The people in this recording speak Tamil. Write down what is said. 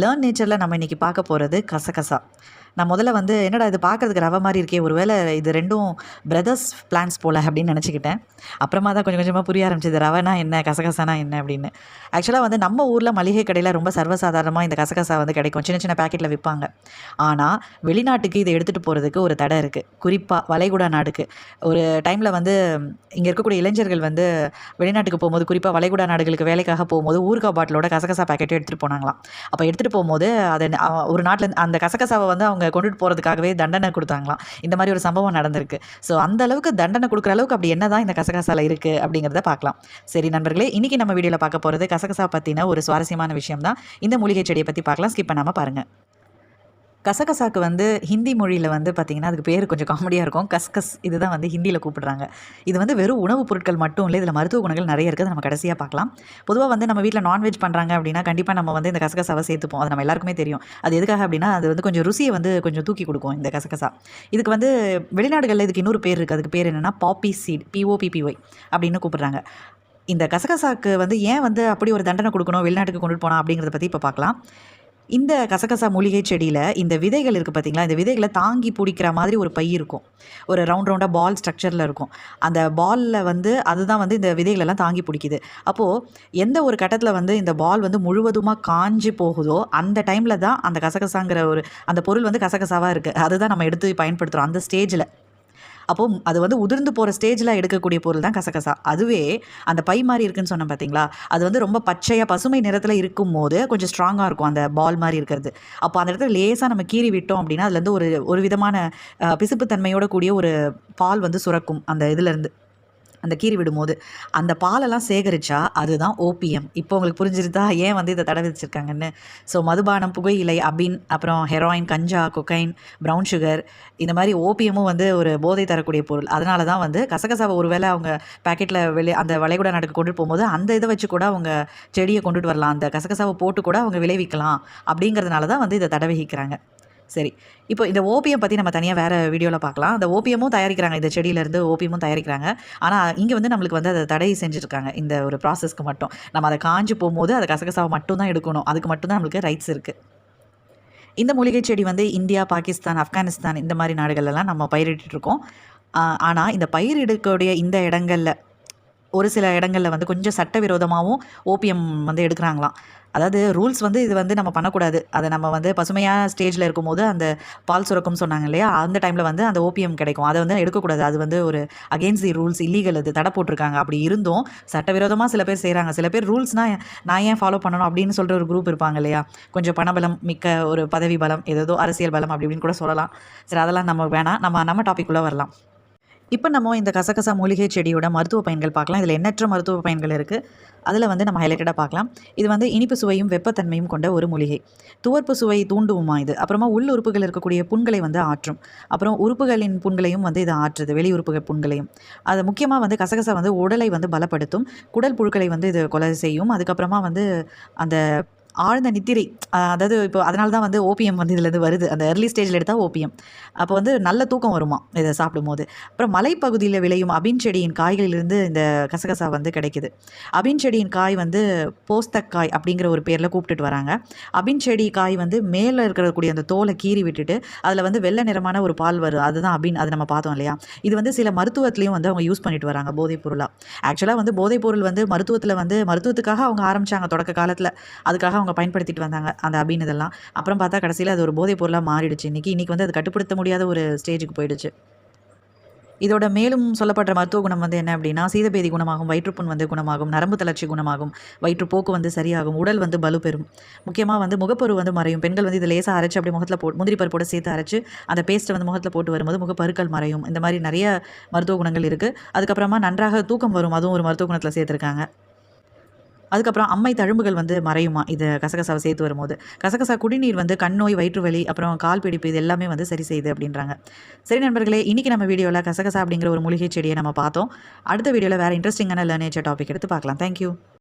லேர்ன் நேச்சரில் நம்ம இன்றைக்கி பார்க்க போகிறது கசகசா. நான் முதல்ல வந்து என்னடா இது பார்க்குறதுக்கு ரவை மாதிரி இருக்கே ஒருவேளை இது ரெண்டும் பிரதர்ஸ் பிளான்ஸ் போல் அப்படின்னு நினச்சிக்கிட்டேன். அப்புறமா தான் கொஞ்சம் கொஞ்சமாக புரிய ஆரம்பிச்சது ரவைனா என்ன கசகசானா என்ன அப்படின்னு. ஆக்சுவலாக வந்து நம்ம ஊரில் மளிகை கடையில் ரொம்ப சர்வசாதாரணமாக இந்த கசகசா வந்து கிடைக்கும். சின்ன சின்ன பேக்கெட்டில் விற்பாங்க ஆனால் வெளிநாட்டுக்கு இதை எடுத்துகிட்டு போகிறதுக்கு ஒரு தடை இருக்குது குறிப்பாக வளைகுடா நாடுக்கு. ஒரு டைமில் வந்து இங்கே இருக்கக்கூடிய இளைஞர்கள் வந்து வெளிநாட்டுக்கு போகும்போது குறிப்பாக வளைகுடா நாடுகளுக்கு வேலைக்காக போகும்போது ஊர்கா பாட்டிலோட கசகசா பேக்கெட்டும் எடுத்துகிட்டு போனாங்களாம். அப்போ எடுத்துகிட்டு போகும்போது அதை ஒரு நாட்டில் அந்த கசகசாவை வந்து அவங்க கொண்டுட்டு போகிறதுக்காகவே தண்டனை கொடுத்தாங்களாம். இந்த மாதிரி ஒரு சம்பவம் நடந்திருக்கு. ஸோ அந்த அளவுக்கு தண்டனை கொடுக்குற அளவுக்கு அப்படி என்ன தான் இந்த கசகசால இருக்குது அப்படிங்கிறத பார்க்கலாம். சரி நண்பர்களே இன்றைக்கி நம்ம வீடியோவில் பார்க்க போகிறது கசகசா பற்றின ஒரு சுவாரஸ்யமான விஷயம் தான் இந்த மூலிகை செடியை பற்றி பார்க்கலாம். ஸ்கிப் பண்ணாமல் பாருங்கள் கசகசாக்கு வந்து ஹிந்தி மொழியில் வந்து பார்த்திங்கன்னா அதுக்கு பேர் கொஞ்சம் காமெடியாக இருக்கும். கஸ்கஸ் இதுதான் வந்து ஹிந்தியில் கூப்பிடுறாங்க. இது வந்து வெறும் உணவுப் பொருட்கள் மட்டும் இல்லை இதில் மருத்துவ குணங்கள் நிறைய இருக்குது. நம்ம கடைசியாக பார்க்கலாம். பொதுவாக வந்து நம்ம வீட்டில் நான்வெஜ் பண்ணுறாங்க அப்படின்னா கண்டிப்பாக நம்ம வந்து இந்த கசகசாவை சேர்த்துப்போம். அது நம்ம எல்லாருக்குமே தெரியும். அது எதுக்காக அப்படின்னா அது வந்து கொஞ்சம் ருசியை வந்து கொஞ்சம் தூக்கி கொடுக்கும் இந்த கசகசா. இதுக்கு வந்து வெளிநாடுகளில் இதுக்கு இன்னொரு பேர் இருக்குது அதுக்கு பேர் என்னென்னா பாப்பி சீட் பிஓபிபிஒய் அப்படின்னு கூப்பிடுறாங்க. இந்த கசகசாக்கு வந்து ஏன் வந்து அப்படி ஒரு தண்டனை கொடுக்கணும் வெளிநாட்டுக்கு கொண்டுட்டு போனா அப்படிங்கிறத பற்றி இப்போ பார்க்கலாம். இந்த கசகசா மூலிகை செடியில் இந்த விதைகள் இருக்குது பார்த்தீங்களா இந்த விதைகளை தாங்கி பிடிக்கிற மாதிரி ஒரு பை இருக்கும். ஒரு ரவுண்ட் ரவுண்டாக பால் ஸ்ட்ரக்சரில் இருக்கும். அந்த பாலில் வந்து அதுதான் வந்து இந்த விதைகளெல்லாம் தாங்கி பிடிக்குது. அப்போது எந்த ஒரு கட்டத்தில் வந்து இந்த பால் வந்து முழுவதுமாக காஞ்சு போகுதோ அந்த டைமில் தான் அந்த கசகசாங்கிற ஒரு அந்த பொருள் வந்து கசகசாவாக இருக்குது அதுதான் நம்ம எடுத்து பயன்படுத்துகிறோம் அந்த ஸ்டேஜில் அப்போது அது வந்து உதிர்ந்து போகிற ஸ்டேஜில் எடுக்கக்கூடிய பொருள் தான் கசகசா. அதுவே அந்த பை மாதிரி இருக்குன்னு சொன்னேன் பார்த்தீங்களா அது வந்து ரொம்ப பச்சையாக பசுமை நிறத்தில் இருக்கும் போது கொஞ்சம் ஸ்ட்ராங்காக இருக்கும் அந்த பால் மாதிரி இருக்கிறது. அப்போ அந்த இடத்துல லேசாக நம்ம கீறி விட்டோம் அப்படின்னா அதுலேருந்து ஒரு ஒரு விதமான பிசுப்புத்தன்மையோட கூடிய ஒரு பால் வந்து சுரக்கும் அந்த இதுலேருந்து அந்த கீறி விடும்போது. அந்த பாலெல்லாம் சேகரித்தா அதுதான் ஓபிஎம் இப்போ உங்களுக்கு புரிஞ்சிருந்தா ஏன் வந்து இதை தடை விதிச்சிருக்காங்கன்னு? ஸோ மதுபானம் புகையிலை அபின் அப்புறம் ஹெராயின் கஞ்சா கொக்கைன் ப்ரௌன் சுகர் இந்த மாதிரி ஓபியமும் வந்து ஒரு போதை தரக்கூடிய பொருள். அதனால தான் வந்து கசகசாவை ஒருவேளை அவங்க பேக்கெட்டில் வெளியே அந்த வளைகுடா நாட்டுக்கு கொண்டுட்டு போகும்போது அந்த இதை வச்சு கூட அவங்க செடியை கொண்டுட்டு வரலாம். அந்த கசகசாவை போட்டு கூட அவங்க விளைவிக்கலாம். அப்படிங்கிறதுனால தான் வந்து இதை தடை விதிக்கிறாங்க. சரி. இப்போ இந்த ஓபியம் பற்றி நம்ம தனியாக வேறு வீடியோவில் பார்க்கலாம் அந்த ஓபியமும் தயாரிக்கிறாங்க. இந்த செடியிலேருந்து ஓபியமும் தயாரிக்கிறாங்க. ஆனால் இங்கே வந்து நம்மளுக்கு வந்து அதை தடை செஞ்சுருக்காங்க. இந்த ஒரு ப்ராசஸ்க்கு மட்டும். நம்ம அதை காஞ்சு போகும்போது அதை கசகசாவை மட்டும் தான் எடுக்கணும். அதுக்கு மட்டும்தான் நம்மளுக்கு ரைட்ஸ் இருக்குது இந்த மூலிகை செடி வந்து இந்தியா பாகிஸ்தான் ஆப்கானிஸ்தான் இந்த மாதிரி நாடுகள்லாம் நம்ம பயிரிட்டுருக்கோம் ஆனால் இந்த பயிரிடக்கூடிய இந்த இடங்களில் ஒரு சில இடங்களில் வந்து கொஞ்சம் சட்டவிரோதமாகவும் ஓபியம் வந்து எடுக்கிறாங்களாம். அதாவது ரூல்ஸ் வந்து இது வந்து நம்ம பண்ணக்கூடாது. அதை நம்ம வந்து பசுமையாக ஸ்டேஜில் இருக்கும்போது அந்த பால் சுரக்கும் சொன்னாங்க இல்லையா? அந்த டைமில் வந்து அந்த ஓபியம் கிடைக்கும். அதை வந்து எடுக்கக்கூடாது. அது வந்து ஒரு அகெயின்ஸ்ட் தி ரூல்ஸ் இல்லீகல் அது தடை போட்டிருக்காங்க. அப்படி இருந்தும் சட்டவிரோதமாக சில பேர் செய்கிறாங்க சில பேர் ரூல்ஸ்னால் நான் ஏன் ஃபாலோ பண்ணணும் அப்படின்னு சொல்கிற ஒரு குரூப் இருப்பாங்க இல்லையா? கொஞ்சம் பணபலம் மிக்க ஒரு பதவி பலம் ஏதோ அரசியல் பலம் அப்படி இப்படின்னு கூட சொல்லலாம். சரி அதெல்லாம் நம்ம வேணாம். நம்ம நம்ம டாபிக் உள்ளே வரலாம். இப்போ நம்ம இந்த கசகசா மூலிகை செடியோட மருத்துவ பயன்கள் பார்க்கலாம். இதில் எண்ணற்ற மருத்துவ பயன்கள் இருக்குது அதில் வந்து நம்ம ஹைலைட்டடாக பார்க்கலாம். இது வந்து இனிப்பு சுவையும் வெப்பத்தன்மையும் கொண்ட ஒரு மூலிகை. துவர்ப்பு சுவை தூண்டுவுமா இது? அப்புறமா உள் உறுப்புகள் இருக்கக்கூடிய புண்களை வந்து ஆற்றும். அப்புறம் உறுப்புகளின் புண்களையும் வந்து இது ஆற்றுது வெளி உறுப்புகள் புண்களையும். அது முக்கியமாக வந்து கசகசா வந்து உடலை வந்து பலப்படுத்தும். குடல் புழுக்களை வந்து இது கொலை செய்யும். அதுக்கப்புறமா வந்து அந்த ஆழ்ந்த நித்திரை அதாவது இப்போ அதனால தான் வந்து ஓபிஎம் வந்து இதுலேருந்து வருது. அந்த ஏர்லி ஸ்டேஜில் எடுத்தால் ஓபிஎம் அப்போ வந்து நல்ல தூக்கம் வருமா இதை சாப்பிடும்போது. அப்புறம் மலைப்பகுதியில் விளையும் அபின் செடியின் காய்களிலிருந்து இந்த கசகசா வந்து கிடைக்குது. அபின் செடியின் காய் வந்து போஸ்தக்காய் அப்படிங்கிற ஒரு பேரில் கூப்பிட்டுட்டு வராங்க. அபின் செடி காய் வந்து மேலே இருக்கக்கூடிய அந்த தோலை கீறி விட்டுட்டு அதில் வந்து வெள்ளை நிறமான ஒரு பால் வரும் அதுதான் அபின் அது நம்ம பார்த்தோம் இல்லையா? இது வந்து சில மருத்துவத்துலேயும் வந்து அவங்க யூஸ் பண்ணிட்டு வராங்க போதைப் பொருளாக ஆக்சுவலாக வந்து போதைப் பொருள் வந்து மருத்துவத்தில் வந்து மருத்துவத்துக்காக அவங்க ஆரம்பித்தாங்க தொடக்க காலத்தில். அதுக்காக அவங்க பயன்படுத்திட்டு வந்தாங்க அந்த அபின் இதெல்லாம். அப்புறம் பார்த்தா கடைசியில் அது ஒரு போதைப் பொருளாக மாறிடுச்சு. இன்றைக்கி இன்றைக்கி வந்து அது கட்டுப்படுத்த முடியாத ஒரு ஸ்டேஜுக்கு போயிடுச்சு. இதோட மேலும் சொல்லப்படுற மருத்துவ குணம் வந்து என்ன அப்படின்னா சீதபேதி குணமாகும் வயிற்றுப்புண் வந்து குணமாகும் நரம்பு தளர்ச்சி குணமாகும் வயிற்றுப்போக்கு வந்து சரியாகும் உடல் வந்து பலு பெறும். முக்கியமாக வந்து முகப்பரு வந்து மறையும். பெண்கள் வந்து இதை லேசாக அரைச்சு அப்படியே முகத்தில் போ முந்திரி பருப்போட சேர்த்து அரைச்சு அந்த பேஸ்ட்டை வந்து முகத்தில் போட்டு வரும்போது முகப்பருக்கள் மறையும். இந்த மாதிரி நிறைய மருத்துவ குணங்கள் இருக்குது அதுக்கப்புறமா நன்றாக தூக்கம் வரும். அதுவும் ஒரு மருத்துவ குணத்தில் சேர்த்துருக்காங்க. அதுக்கப்புறம் அம்மை தழும்புகள் வந்து மறையுமா? இது கசகசாவை சேர்த்து வரும்போது. கசகசா குடிநீர் வந்து கண் நோய் வயிற்று வலி அப்புறம் கால் பிடிப்பு இது எல்லாமே வந்து சரி செய்யுது அப்படின்றாங்க. சரி நண்பர்களே இன்றைக்கி நம்ம வீடியோவில் கசகசா அப்படிங்கிற ஒரு மூலிகை செடியை நம்ம பார்த்தோம். அடுத்த வீடியோவில் வேறு இன்ட்ரெஸ்டிங்கான லேர்னேச்சர் டாபிக் எடுத்து பார்க்கலாம். தேங்க்யூ